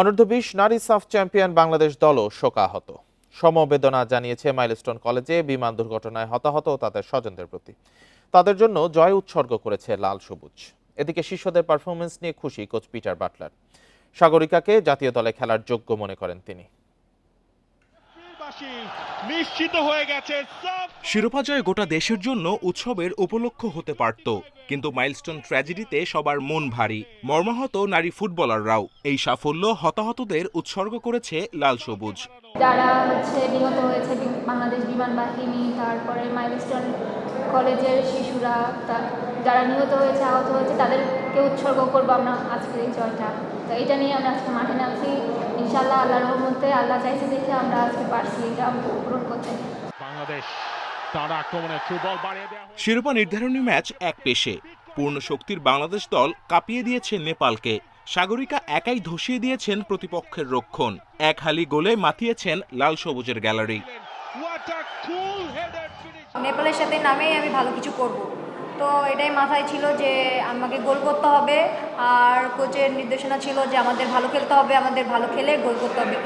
অনূর্ধ্ব বিশ নারী সাফ চ্যাম্পিয়ন বাংলাদেশ দলও শোকাহত। সমবেদনা জানিয়েছে মাইলস্টোন কলেজে বিমান দুর্ঘটনায় হতাহত ও তাদের স্বজনদের প্রতি। তাদের জন্য জয় উৎসর্গ করেছে লাল সবুজ। এদিকে শিষ্যদের পারফরমেন্স নিয়ে খুশি কোচ পিটার বাটলার। সাগরিকাকে জাতীয় দলে খেলার যোগ্য মনে করেন তিনি। নিশ্চিত শিরোপা জয় গোটা দেশের জন্য উৎসবের উপলক্ষ হতে পারত, কিন্তু মাইলস্টোন ট্র্যাজেডিতে সবার মন ভারী। মর্মাহত নারী ফুটবলাররাও এই সাফল্য হতাহতদের উৎসর্গ করেছে লাল সবুজ। যারা হচ্ছে নিহত হয়েছে বি- বাংলাদেশ বিমান বাহিনী তারপরে মাইলস্টোন কলেজের শিশুরা যারা নিহত হয়েছে আহত হয়েছে তাদেরকে উৎসর্গ করব আমরা আজকের এই জয়টা। তো এটা নিয়ে আমরা আজকে মাঠে নামছি। ইনশাল্লাহ আল্লাহ রহমতে আল্লাহ চাইছে দেখে আমরা আজকে পারছি এটা পূরণ করতে। বাংলাদেশ তার আক্রমণে থ্রু বল বাড়িয়ে দেওয়া শিরোপা নির্ধারণী ম্যাচ এক পেশে। পূর্ণ শক্তির বাংলাদেশ দল কাঁপিয়ে দিয়েছে নেপালকে। সাগরিকা একাই ধসিয়ে দিয়েছেন প্রতিপক্ষের রক্ষণ। এক হালি গোলে মাতিয়েছেন লাল সবুজের গ্যালারি! নেপালের সাথে নামেই আমি ভালো কিছু করব। তো এটাই মাথায় ছিল যে আমাকে গোল করতে হবে আর কোচের নির্দেশনা ছিল যে আমাদের ভালো খেলতে হবে আমাদের ভালো খেলে গোল করতে হবে।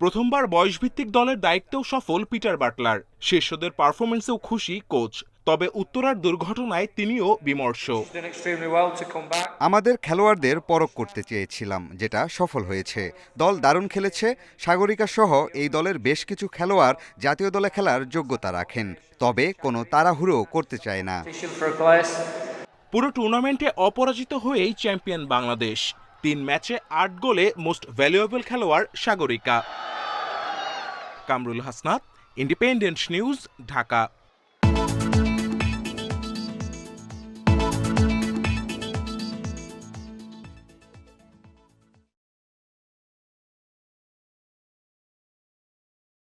প্রথমবার বয়সভিত্তিক দলের দায়িত্বেও সফল পিটার বাটলার। শীর্ষদের পারফরমেন্সেও খুশি কোচ। তবে উত্তরার দুর্ঘটনায় তিনিও বিমর্ষ. আমাদের খেলোয়াড়দের পরখ করতে চেয়েছিলাম যেটা সফল হয়েছে। দল দারুণ খেলেছে সাগরিকা সহ এই দলের বেশ কিছু খেলোয়াড় জাতীয় দলে খেলার যোগ্যতা রাখেন তবে কোনো তাড়াহুড়ো করতে চায় না. পুরো টুর্নামেন্টে অপরাজিত হয়েই চ্যাম্পিয়ন বাংলাদেশ। তিন ম্যাচে আট গোলে মোস্ট ভ্যালুয়েবল খেলোয়াড় Sagarika. Kamrul Hasnat independent news Dhaka.